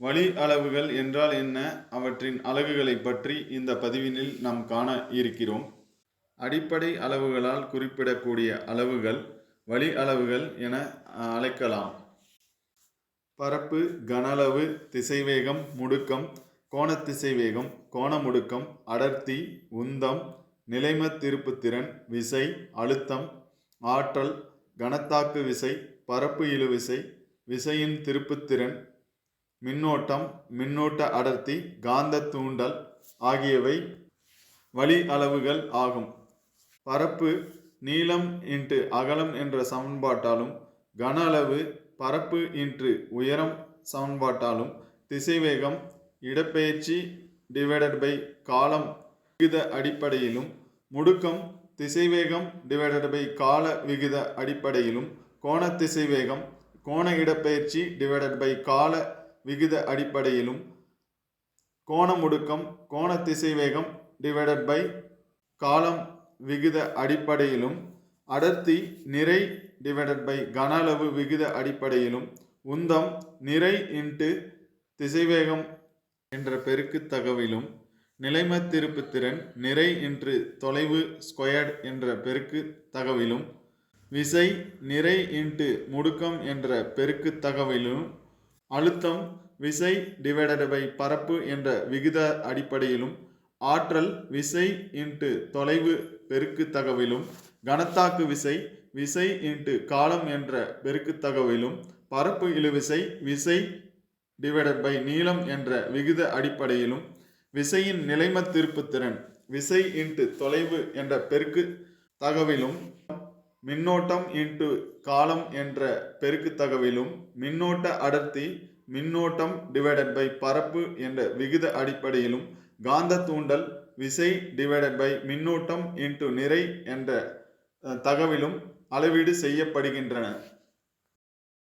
வழி அளவுகள் என்றால் என்ன? அவற்றின் அலகுகளை பற்றி இந்த பதிவினில் நாம் காண இருக்கிறோம். அடிப்படை அளவுகளால் குறிப்பிடக்கூடிய அளவுகள் வழி அளவுகள் என அழைக்கலாம். பரப்பு கனளவு திசைவேகம் முடுக்கம் கோணத்திசைவேகம் கோண முடுக்கம் அடர்த்தி உந்தம் நிலைம திருப்புத்திறன் விசை அழுத்தம் ஆற்றல் கனத்தாக்கு விசை பரப்பு இழுவிசை விசையின் திருப்புத்திறன் மின்னோட்டம் மின்னூட்ட அடர்த்தி காந்த தூண்டல் ஆகியவை வழி அளவுகள் ஆகும். பரப்பு நீளம் இன்று அகலம் என்ற சமன்பாட்டாலும் கன அளவு பரப்பு இன்று உயரம் சமன்பாட்டாலும் திசைவேகம் இடப்பெயர்ச்சி டிவைடட் பை காலம் விகித அடிப்படையிலும் முடுக்கம் திசைவேகம் டிவைடட் பை கால விகித அடிப்படையிலும் கோண திசைவேகம் கோண இடப்பெயர்ச்சி டிவைடட் பை கால விகித அடிப்படையிலும் கோண முடுக்கம் கோண திசைவேகம் டிவைடட் பை காலம் விகித அடிப்படையிலும் அடர்த்தி நிறை டிவைடட் பை கன அளவு விகித அடிப்படையிலும் உந்தம் நிறை இன்ட்டு திசைவேகம் என்ற பெருக்கு தகவிலும் நிலைம திருப்புத்திறன் நிறை இன்று தொலைவு ஸ்கொயர்ட் என்ற பெருக்கு தகவிலும் விசை நிறை இன்ட்டு முடுக்கம் என்ற பெருக்கு தகவிலும் அழுத்தம் விசை டிவைடட் பை பரப்பு என்ற விகித அடிப்படையிலும் ஆற்றல் விசை இன்ட்டு தொலைவு பெருக்கு தகவலும் கனத்தாக்கு விசை விசை இன்ட்டு காலம் என்ற பெருக்கு தகவலும் பரப்பு இழுவிசை விசை டிவைடட் பை நீளம் என்ற விகித அடிப்படையிலும் விசையின் நிலைம திருப்புத்திறன் விசை இன்ட்டு தொலைவு என்ற பெருக்கு தகவிலும் மின்னோட்டம் இன்ட்டு காலம் என்ற பெருக்கு தகவிலும் மின்னோட்ட அடர்த்தி மின்னோட்டம் டிவைடட் பை பரப்பு என்ற விகித அடிப்படையிலும் காந்த தூண்டல் விசை டிவைடட் பை மின்னோட்டம் இன்ட்டு நிறை என்ற தகவிலும் அளவீடு செய்யப்படுகின்றன.